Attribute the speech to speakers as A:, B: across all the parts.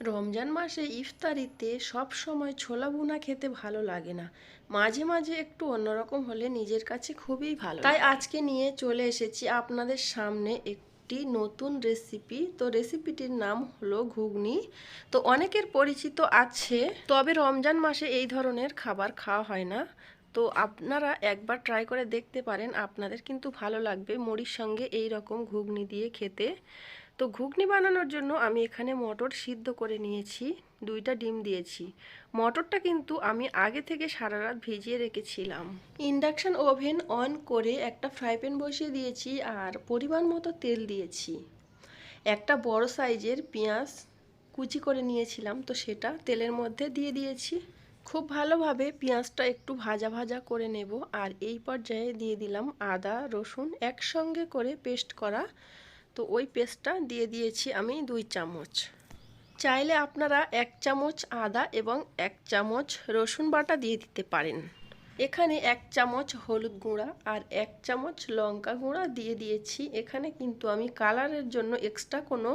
A: রমজান মাসে ইফতারিতে সব সময় ছোলা বুনা খেতে ভালো লাগে না। মাঝে মাঝে একটু অন্যরকম হলে নিজের কাছে খুবই ভালো তাই আজকে নিয়ে চলে এসেছি আপনাদের সামনে একটি নতুন রেসিপি। তো রেসিপিটির নাম হলো ঘুগনি। তো অনেকের পরিচিত আছে তবে রমজান মাসে এই ধরনের খাবার খাওয়া হয় না। তো আপনারা একবার ট্রাই করে দেখতে পারেন আপনাদের কিন্তু ভালো লাগবে মুড়ির সঙ্গে এই রকম ঘুগনি দিয়ে খেতে। তো ঘুগনি বানানোর জন্য আমি এখানে মটর সিদ্ধ করে নিয়েছি, দুইটা ডিম দিয়েছি। মটরটা কিন্তু আমি আগে থেকে সারা রাত ভিজিয়ে রেখেছিলাম। ইন্ডাকশান ওভেন অন করে একটা ফ্রাই প্যান বসিয়ে দিয়েছি আর পরিমাণ মতো তেল দিয়েছি। একটা বড় সাইজের পেঁয়াজ কুচি করে নিয়েছিলাম, তো সেটা তেলের মধ্যে দিয়ে দিয়েছি। খুব ভালোভাবে পেঁয়াজটা একটু ভাজা ভাজা করে নেব আর এই পর্যায়ে দিয়ে দিলাম আদা, রসুন একসঙ্গে করে পেস্ট করা তো ওই পেস্টটা দিয়ে দিয়েছি আমি দুই চামচ। চাইলে আপনারা এক চামচ আদা এবং এক চামচ রসুন বাটা দিয়ে দিতে পারেন। এখানে এক চামচ হলুদ গুঁড়া আর এক চামচ লঙ্কা গুঁড়া দিয়ে দিয়েছি। এখানে কিন্তু আমি কালারের জন্য এক্সট্রা কোনো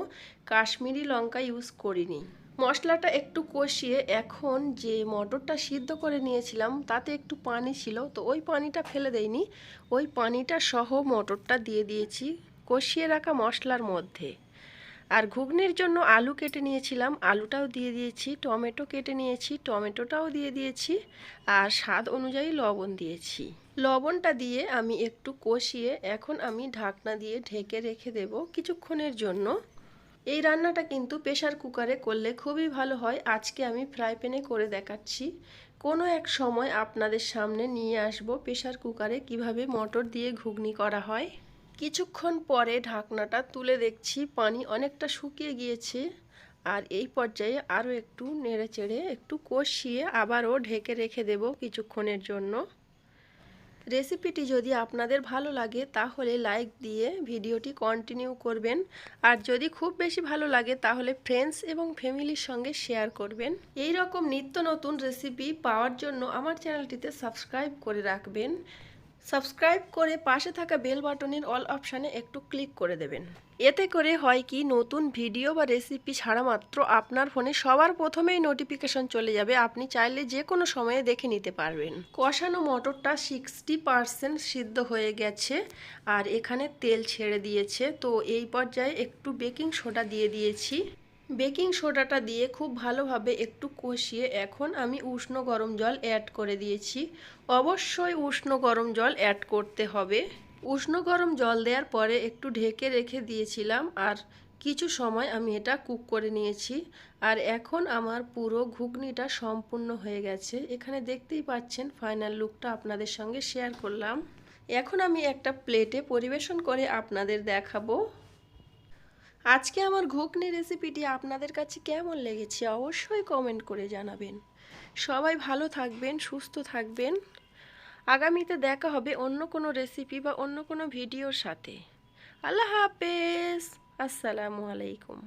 A: কাশ্মীরি লঙ্কা ইউজ করিনি। মশলাটা একটু কষিয়ে এখন যে মটরটা সিদ্ধ করে নিয়েছিলাম, তাতে একটু পানি ছিল। তো ওই পানিটা ফেলে দেয়নি ওই পানিটা সহ মটরটা দিয়ে দিয়েছি। কষিয়ে রাখা মশলার মধ্যে। আর ঘুগনির জন্য আলু কেটে নিয়েছিলাম, আলুটাও দিয়ে দিয়েছি, টমেটো কেটে নিয়েছি, টমেটোটাও দিয়ে দিয়েছি, আর স্বাদ অনুযায়ী লবণ দিয়েছি। লবণটা দিয়ে আমি একটু কষিয়ে এখন আমি ঢাকনা দিয়ে ঢেকে রেখে দেব কিছুক্ষণের জন্য। এই রান্নাটা কিন্তু প্রেশার কুকারে করলে খুবই ভালো হয়। আজকে আমি ফ্রাই প্যানে করে দেখাচ্ছি। কোনো এক সময় আপনাদের সামনে নিয়ে আসব প্রেশার কুকারে কীভাবে মটর দিয়ে ঘুগনি করা হয়। কিছুক্ষণ পরে ঢাকনাটা তুলে দেখছি পানি অনেকটা শুকিয়ে গিয়েছে আর এই পর্যায়ে আরও একটু নেড়ে চেড়ে একটু কষিয়ে আবারও ঢেকে রেখে দেব কিছুক্ষণের জন্য। রেসিপিটি যদি আপনাদের ভালো লাগে তাহলে লাইক দিয়ে ভিডিওটি কন্টিনিউ করবেন। আর যদি খুব বেশি ভালো লাগে তাহলে ফ্রেন্ডস এবং ফ্যামিলির সঙ্গে শেয়ার করবেন। এই রকম নিত্য নতুন রেসিপি পাওয়ার জন্য আমার চ্যানেলটিতে সাবস্ক্রাইব করে রাখবেন। সাবস্ক্রাইব করে পাশে থাকা বেল বাটনের অল অপশানে একটু ক্লিক করে দেবেন। এতে করে হয় কি, নতুন ভিডিও বা রেসিপি ছাড়া মাত্র আপনার ফোনে সবার প্রথমেই নোটিফিকেশন চলে যাবে। আপনি চাইলে যে কোনো সময়ে দেখে নিতে পারবেন। কষানো মটরটা সিক্সটি পারসেন্ট সিদ্ধ হয়ে গেছে আর এখানে তেল ছেড়ে দিয়েছে। তো এই পর্যায়ে একটু বেকিং সোডা দিয়ে দিয়েছি। বেকিং সোডাটা দিয়ে খুব ভালোভাবে একটু কষিয়ে এখন আমি উষ্ণ গরম জল অ্যাড করে দিয়েছি। অবশ্যই উষ্ণ গরম জল অ্যাড করতে হবে। উষ্ণ গরম জল দেওয়ার পরে একটু ঢেকে রেখে দিয়েছিলাম আর কিছু সময় আমি এটা কুক করে নিয়েছি। আর এখন আমার পুরো ঘুগনিটা সম্পূর্ণ হয়ে গেছে। এখানে দেখতেই পাচ্ছেন ফাইনাল লুকটা আপনাদের সঙ্গে শেয়ার করলাম। এখন আমি একটা প্লেটে পরিবেশন করে আপনাদের দেখাবো। আজকে আমার ঘুগনি রেসিপিটি আপনাদের কাছে কেমন লেগেছে অবশ্যই কমেন্ট করে জানাবেন। সবাই ভালো থাকবেন, সুস্থ থাকবেন। আগামীতে দেখা হবে অন্য কোনো রেসিপি বা অন্য কোনো ভিডিওর সাথে। আল্লাহ হাফেজ। আসসালামু আলাইকুম।